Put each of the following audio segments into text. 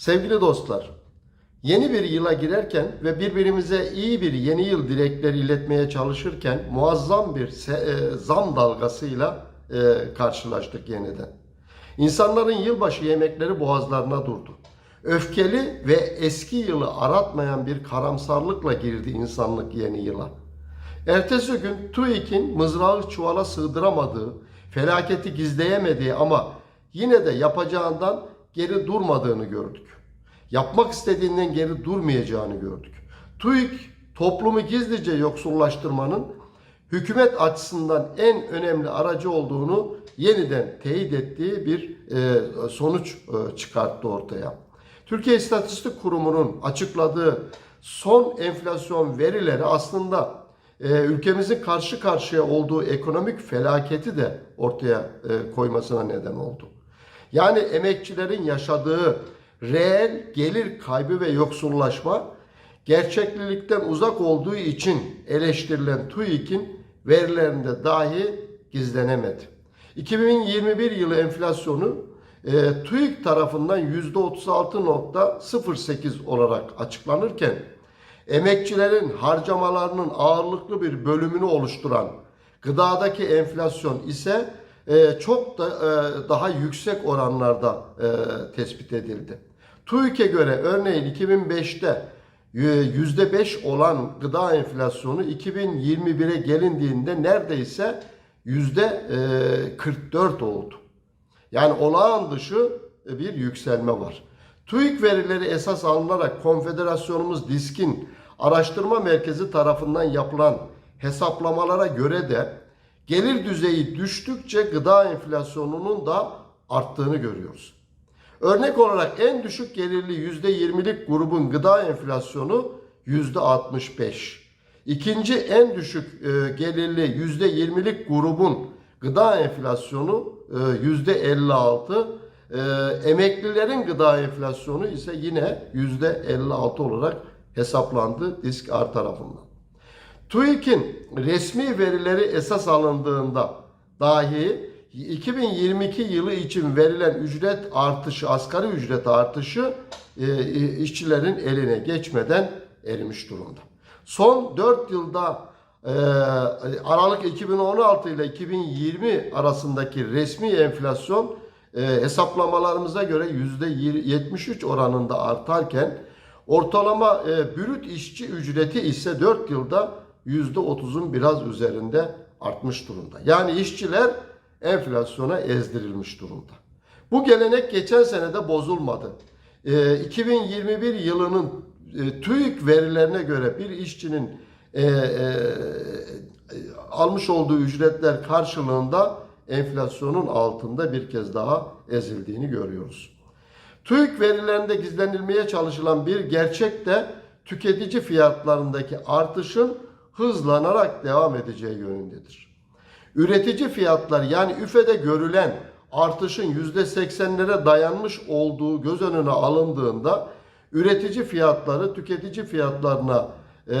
Sevgili dostlar, yeni bir yıla girerken ve birbirimize iyi bir yeni yıl dilekleri iletmeye çalışırken muazzam bir e, zam dalgasıyla e, karşılaştık yeniden. İnsanların yılbaşı yemekleri boğazlarına durdu. Öfkeli ve eski yılı aratmayan bir karamsarlıkla girdi insanlık yeni yıla. Ertesi gün TÜİK'in mızrağı çuvala sığdıramadığı, felaketi gizleyemediği ama yine de yapacağından geri durmadığını gördük. Yapmak istediğinden geri durmayacağını gördük. TÜİK toplumu gizlice yoksullaştırmanın hükümet açısından en önemli aracı olduğunu yeniden teyit ettiği bir e, sonuç e, çıkarttı ortaya. Türkiye İstatistik Kurumu'nun açıkladığı son enflasyon verileri aslında e, ülkemizin karşı karşıya olduğu ekonomik felaketi de ortaya koymasına neden oldu. Yani emekçilerin yaşadığı reel gelir kaybı ve yoksullaşma gerçeklilikten uzak olduğu için eleştirilen TÜİK'in verilerinde dahi gizlenemedi. 2021 yılı enflasyonu e, TÜİK tarafından %36.08 olarak açıklanırken emekçilerin harcamalarının ağırlıklı bir bölümünü oluşturan gıdadaki enflasyon ise e, çok da e, daha yüksek oranlarda e, tespit edildi. TÜİK'e göre örneğin 2005'te %5 olan gıda enflasyonu 2021'e gelindiğinde neredeyse %44 oldu. Yani olağan dışı bir yükselme var. TÜİK verileri esas alınarak Konfederasyonumuz DİSK'in araştırma merkezi tarafından yapılan hesaplamalara göre de gelir düzeyi düştükçe gıda enflasyonunun da arttığını görüyoruz. Örnek olarak en düşük gelirli %20'lik grubun gıda enflasyonu %65. İkinci en düşük e, gelirli %20'lik grubun gıda enflasyonu e, %56. E, emeklilerin gıda enflasyonu ise yine %56 olarak hesaplandı disk R tarafından. TÜİK'in resmi verileri esas alındığında dahi 2022 yılı için verilen ücret artışı, asgari ücret artışı e, işçilerin eline geçmeden erimiş durumda. Son 4 yılda e, Aralık 2016 ile 2020 arasındaki resmi enflasyon e, hesaplamalarımıza göre %73 oranında artarken ortalama e, brüt işçi ücreti ise 4 yılda %30'un biraz üzerinde artmış durumda. Yani işçiler enflasyona ezdirilmiş durumda. Bu gelenek geçen sene de bozulmadı. E, 2021 yılının e, TÜİK verilerine göre bir işçinin e, e, almış olduğu ücretler karşılığında enflasyonun altında bir kez daha ezildiğini görüyoruz. TÜİK verilerinde gizlenilmeye çalışılan bir gerçek de tüketici fiyatlarındaki artışın hızlanarak devam edeceği yönündedir. Üretici fiyatlar yani üfede görülen artışın %80'lere dayanmış olduğu göz önüne alındığında üretici fiyatları tüketici fiyatlarına e,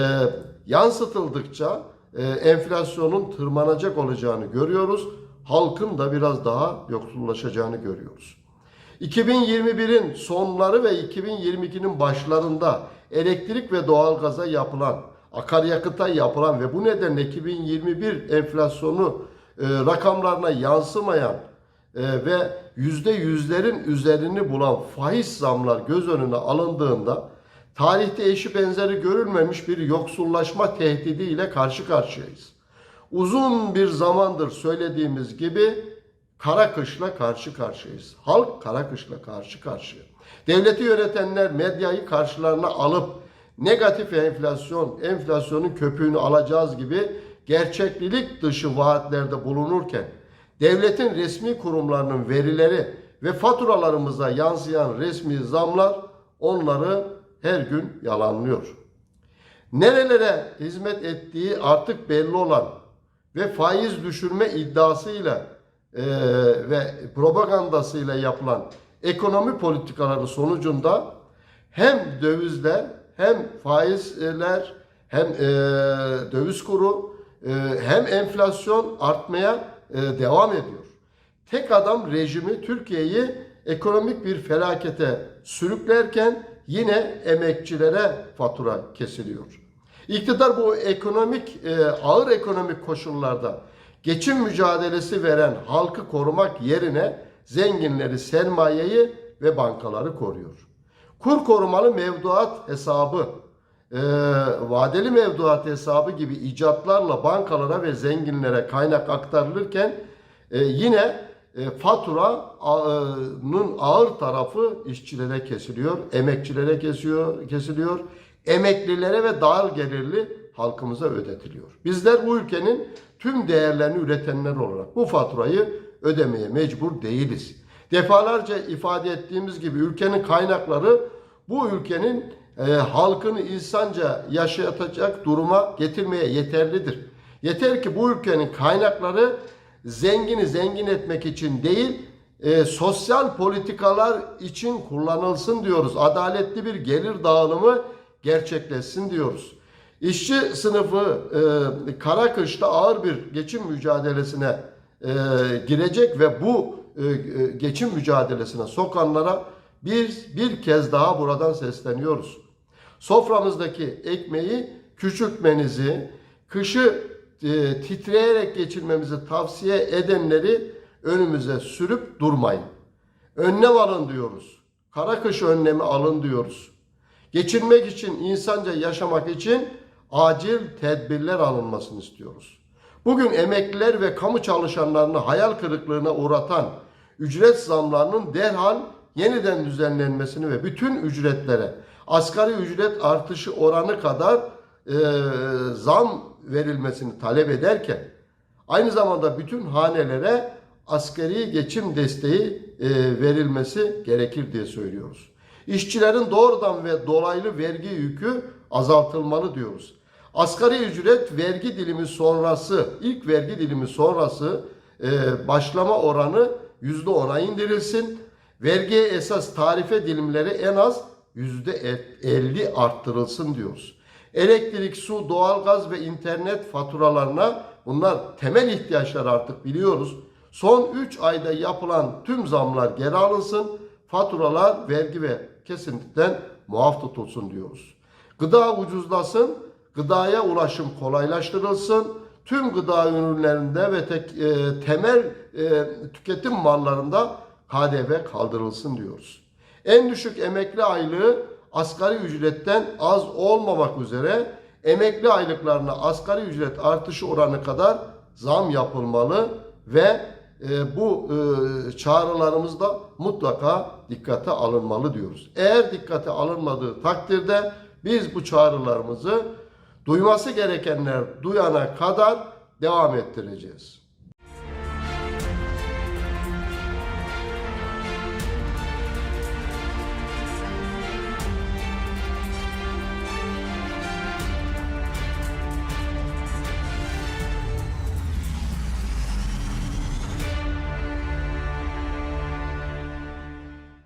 yansıtıldıkça e, enflasyonun tırmanacak olacağını görüyoruz. Halkın da biraz daha yoksullaşacağını görüyoruz. 2021'in sonları ve 2022'nin başlarında elektrik ve doğalgaza yapılan, akaryakıta yapılan ve bu nedenle 2021 enflasyonu e, rakamlarına yansımayan e, ve yüzde yüzlerin üzerini bulan faiz zamlar göz önüne alındığında tarihte eşi benzeri görülmemiş bir yoksullaşma tehdidiyle karşı karşıyayız. Uzun bir zamandır söylediğimiz gibi kara kışla karşı karşıyayız. Halk kara kışla karşı karşıya. Devleti yönetenler medyayı karşılarına alıp negatif enflasyon, enflasyonun köpüğünü alacağız gibi gerçeklilik dışı vaatlerde bulunurken devletin resmi kurumlarının verileri ve faturalarımıza yansıyan resmi zamlar onları her gün yalanlıyor. Nerelere hizmet ettiği artık belli olan ve faiz düşürme iddiasıyla e, ve propagandasıyla yapılan ekonomi politikaları sonucunda hem dövizler hem faizler hem e, döviz kuru e, hem enflasyon artmaya e, devam ediyor. Tek adam rejimi Türkiye'yi ekonomik bir felakete sürüklerken yine emekçilere fatura kesiliyor. İktidar bu ekonomik e, ağır ekonomik koşullarda geçim mücadelesi veren halkı korumak yerine zenginleri, sermayeyi ve bankaları koruyor. Kur korumalı mevduat hesabı, e, vadeli mevduat hesabı gibi icatlarla bankalara ve zenginlere kaynak aktarılırken e, yine e, faturanın ağır tarafı işçilere kesiliyor, emekçilere kesiyor, kesiliyor, emeklilere ve dar gelirli halkımıza ödetiliyor. Bizler bu ülkenin tüm değerlerini üretenler olarak bu faturayı ödemeye mecbur değiliz. Defalarca ifade ettiğimiz gibi ülkenin kaynakları bu ülkenin e, halkını insanca yaşatacak duruma getirmeye yeterlidir. Yeter ki bu ülkenin kaynakları zengini zengin etmek için değil, e, sosyal politikalar için kullanılsın diyoruz. Adaletli bir gelir dağılımı gerçekleşsin diyoruz. İşçi sınıfı e, kara kışta ağır bir geçim mücadelesine e, girecek ve bu geçim mücadelesine sokanlara bir, bir kez daha buradan sesleniyoruz. Soframızdaki ekmeği küçültmenizi, kışı e, titreyerek geçirmemizi tavsiye edenleri önümüze sürüp durmayın. Önlem alın diyoruz. Kara kış önlemi alın diyoruz. Geçinmek için, insanca yaşamak için acil tedbirler alınmasını istiyoruz. Bugün emekliler ve kamu çalışanlarını hayal kırıklığına uğratan ücret zamlarının derhal yeniden düzenlenmesini ve bütün ücretlere asgari ücret artışı oranı kadar e, zam verilmesini talep ederken aynı zamanda bütün hanelere asgari geçim desteği e, verilmesi gerekir diye söylüyoruz. İşçilerin doğrudan ve dolaylı vergi yükü azaltılmalı diyoruz. Asgari ücret vergi dilimi sonrası, ilk vergi dilimi sonrası e, başlama oranı %10'a indirilsin. Vergiye esas tarife dilimleri en az %50 arttırılsın diyoruz. Elektrik, su, doğalgaz ve internet faturalarına bunlar temel ihtiyaçlar artık biliyoruz. Son 3 ayda yapılan tüm zamlar geri alınsın. Faturalar vergi ve kesinlikten muaf tutulsun diyoruz. Gıda ucuzlasın, gıdaya ulaşım kolaylaştırılsın. Tüm gıda ürünlerinde ve tek, e, temel e, tüketim mallarında KDV kaldırılsın diyoruz. En düşük emekli aylığı asgari ücretten az olmamak üzere emekli aylıklarına asgari ücret artışı oranı kadar zam yapılmalı ve e, bu e, çağrılarımız mutlaka dikkate alınmalı diyoruz. Eğer dikkate alınmadığı takdirde biz bu çağrılarımızı duyması gerekenler duyana kadar devam ettireceğiz.